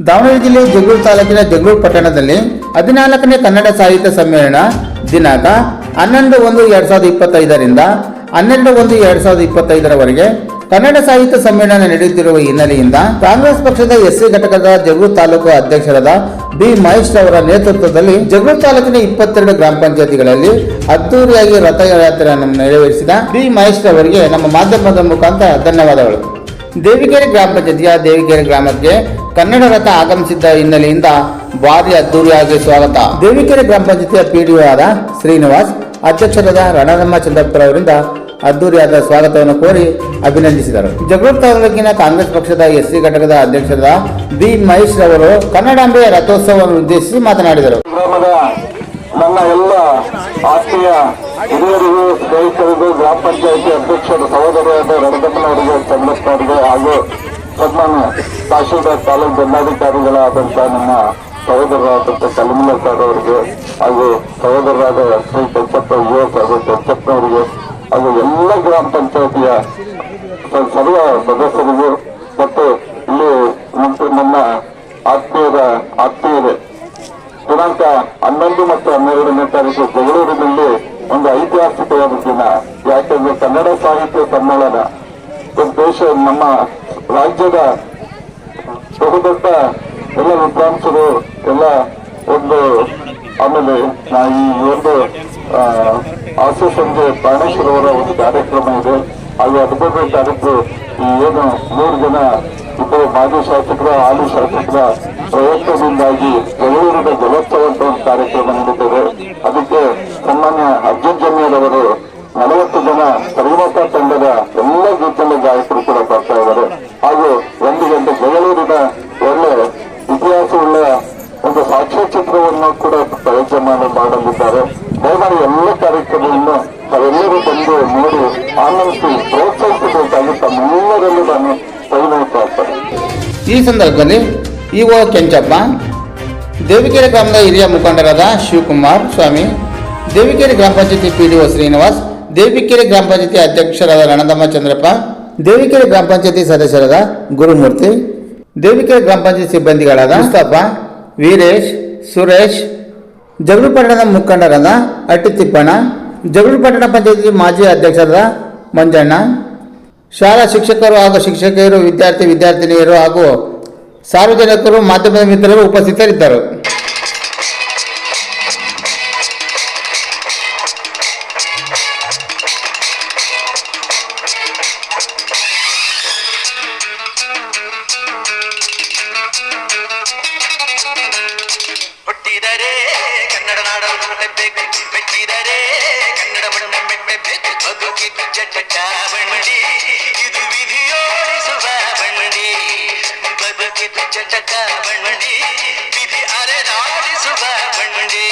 ದಾವಣಗೆರೆ ಜಿಲ್ಲೆ ಜಗಳೂರು ತಾಲೂಕಿನ ಜಗಳೂರು ಪಟ್ಟಣದಲ್ಲಿ ಹದಿನಾಲ್ಕನೇ ಕನ್ನಡ ಸಾಹಿತ್ಯ ಸಮ್ಮೇಳನ ದಿನಾಂಕ ಹನ್ನೊಂದು ಒಂದು ಎರಡ್ ಸಾವಿರದ ಇಪ್ಪತ್ತೈದರಿಂದ ಹನ್ನೆರಡು ಒಂದು ಎರಡ್ ಸಾವಿರದ ಇಪ್ಪತ್ತೈದರವರೆಗೆ ಕನ್ನಡ ಸಾಹಿತ್ಯ ಸಮ್ಮೇಳನ ನಡೆಯುತ್ತಿರುವ ಹಿನ್ನೆಲೆಯಿಂದ ಕಾಂಗ್ರೆಸ್ ಪಕ್ಷದ ಎಸ್ಸಿ ಘಟಕದ ಜಗಳೂರು ತಾಲೂಕು ಅಧ್ಯಕ್ಷರಾದ ಬಿ ಮಹೇಶ್ ಅವರ ನೇತೃತ್ವದಲ್ಲಿ ಜಗಳೂರು ತಾಲೂಕಿನ ಇಪ್ಪತ್ತೆರಡು ಗ್ರಾಮ ಪಂಚಾಯತಿಗಳಲ್ಲಿ ಅದ್ದೂರಿಯಾಗಿ ರಥಯಾತ್ರೆಯನ್ನು ನೆರವೇರಿಸಿದ ಬಿ ಮಹೇಶ್ ಅವರಿಗೆ ನಮ್ಮ ಮಾಧ್ಯಮದ ಮುಖಾಂತರ ಧನ್ಯವಾದಗಳು. ದೇವಿಗೆರೆ ಗ್ರಾಮ ಪಂಚಾಯತಿಯ ದೇವಿಗೆರೆ ಗ್ರಾಮಕ್ಕೆ ಕನ್ನಡ ರಥ ಆಗಮಿಸಿದ್ದ ಹಿನ್ನೆಲೆಯಿಂದ ಭಾರಿ ಅದ್ದೂರಿಯಾಗಿ ಸ್ವಾಗತ. ದೇವಿಕೆರೆ ಗ್ರಾಮ ಪಂಚಾಯತಿಯ ಪಿಡಿಒ ಆದ ಶ್ರೀನಿವಾಸ್, ಅಧ್ಯಕ್ಷರಾದ ರಣರಮ್ಮ ಚಂದ್ರಪ್ಪರ ಅವರಿಂದ ಅದ್ದೂರಿಯಾದ ಸ್ವಾಗತವನ್ನು ಕೋರಿ ಅಭಿನಂದಿಸಿದರು. ಜಗಳೂರು ತಾಲೂಕಿನ ಕಾಂಗ್ರೆಸ್ ಪಕ್ಷದ ಎಸ್ಸಿ ಘಟಕದ ಅಧ್ಯಕ್ಷರಾದ ಬಿ ಮಹೇಶ್ ರವರು ಕನ್ನಡಾಂಬೆಯ ರಥೋತ್ಸವವನ್ನು ಉದ್ದೇಶಿಸಿ ಮಾತನಾಡಿದರು. ನನ್ನ ಎಲ್ಲ ಆತ್ಮೀಯ ಹಿರಿಯರಿಗೂ, ಸ್ನೇಹಿತರಿಗೂ, ಗ್ರಾಮ ಪಂಚಾಯತಿ ಅಧ್ಯಕ್ಷರ, ಸಹೋದರಿಯಾದ ರಣದಮ್ಮನವರಿಗೆ ಹಾಗೂ ಸನ್ಮಾನ್ಯ ತಹಶೀಲ್ದಾರ್ ತಾಲೂಕು ದಂಡಾಧಿಕಾರಿಗಳಾದಂಥ ನಮ್ಮ ಸಹೋದರರಾದಂಥ ಕಲಮುಲ್ಲ ಸರ್ ಅವರಿಗೆ ಹಾಗೂ ಸಹೋದರರಾದ ಶ್ರೀ ಕೆಂಚಪ್ಪ ಯುವಕ ಹಾಗೂ ಕೆಂಚಪ್ಪನವರಿಗೆ ಹಾಗೂ ಎಲ್ಲ ಗ್ರಾಮ ಪಂಚಾಯತಿಯ ಸರ್ವ ಸದಸ್ಯರಿಗೂ ಮತ್ತು ಇಲ್ಲಿ ನನ್ನ ಆತ್ಮೀಯರ, ಆತ್ಮೀಯರೇ. ದಿನಾಂಕ ಹನ್ನೊಂದು ಮತ್ತು ಹನ್ನೆರಡನೇ ತಾರೀಕು ಬೆಂಗಳೂರಿನಲ್ಲಿ ಒಂದು ಐತಿಹಾಸಿಕವಾದ ದಿನ. ಯಾಕೆಂದ್ರೆ ಕನ್ನಡ ಸಾಹಿತ್ಯ ಸಮ್ಮೇಳನ. ದೇಶ ನಮ್ಮ ರಾಜ್ಯದ ಬಹುದೊಡ್ಡ ಎಲ್ಲ ವಿದ್ವಾಂಸರು ಎಲ್ಲ ಒಂದು ಆಮೇಲೆ ನಾ ಈ ಒಂದು ಆಸೆ ಸಂಜೆ ಪ್ರಾಣೇಶ್ವರವರ ಒಂದು ಕಾರ್ಯಕ್ರಮ ಇದೆ. ಅಲ್ಲಿ ಅದ್ಭುತ ಕಾರ್ಯಕ್ರಮ ಈ ಏನು ಮೂರು ಜನ ಇಬ್ಬರು ಮಾಜಿ ಶಾಸಕರ, ಹಾಲಿ ಶಾಸಕರ ಪ್ರಯತ್ನದಿಂದಾಗಿ ಬೆಂಗಳೂರಿನ ಜಲೋತ್ಸವ ಅಂತ ಒಂದು ಕಾರ್ಯಕ್ರಮ ಮಾಡಲಿದ್ದಾರೆ ದಯಮಾಡಿ ಎಲ್ಲ ಕಾರ್ಯಕ್ರಮವನ್ನು ತಾವೆಲ್ಲರೂ ಬಂದು ನೋಡಿ, ಆನಂದಿಸಿ ಪ್ರೋತ್ಸಾಹಿಸಬೇಕಾಗಿ ತಮ್ಮೆಲ್ಲರಲ್ಲೂ ನಾನು ಪರಿಗಣಿಸ್ತಾ ಈ ಸಂದರ್ಭದಲ್ಲಿ ಇಒ ಕೆಂಚಪ್ಪ, ದೇವಿಕೆರೆ ಗ್ರಾಮದ ಹಿರಿಯ ಮುಖಂಡರಾದ ಶಿವಕುಮಾರ್ ಸ್ವಾಮಿ, ದೇವಿಕೆರೆ ಗ್ರಾಮ ಪಂಚಾಯತಿ ಪಿಡಿಒ ಶ್ರೀನಿವಾಸ್, ದೇವಿಕೆರೆ ಗ್ರಾಮ ಪಂಚಾಯತಿ ಅಧ್ಯಕ್ಷರಾದ ರಣದಮ್ಮ ಚಂದ್ರಪ್ಪ, ದೇವಿಕೆರೆ ಗ್ರಾಮ ಪಂಚಾಯತಿ ಸದಸ್ಯರಾದ ಗುರುಮೂರ್ತಿ, ದೇವಿಕೆರೆ ಗ್ರಾಮ ಪಂಚಾಯತಿ ಸಿಬ್ಬಂದಿಗಳಾದ ವೀರೇಶ್, ಸುರೇಶ್ ಜಗಳೂರು ಪಟ್ಟಣದ ಮುಖಂಡರಾದ ಅಟ್ಟಿ ತಿಪ್ಪಣ್ಣ ಜಗಳೂರು ಪಟ್ಟಣ ಪಂಚಾಯತಿ ಮಾಜಿ ಅಧ್ಯಕ್ಷರಾದ ಮಂಜಣ್ಣ, ಶಾಲಾ ಶಿಕ್ಷಕರು ಹಾಗೂ ಶಿಕ್ಷಕಿಯರು, ವಿದ್ಯಾರ್ಥಿ, ವಿದ್ಯಾರ್ಥಿನಿಯರು ಹಾಗೂ ಸಾರ್ವಜನಿಕರು, ಮಾಧ್ಯಮದ ಮಿತ್ರರು ಉಪಸ್ಥಿತರಿದ್ದರು. வெற்றிதரே கன்னட மண்டி இது விதியோடி சுபா பண்டி பதுக்கி பிச்சட்டா பண்டி விதி அரை நாடி சுபா பண்டி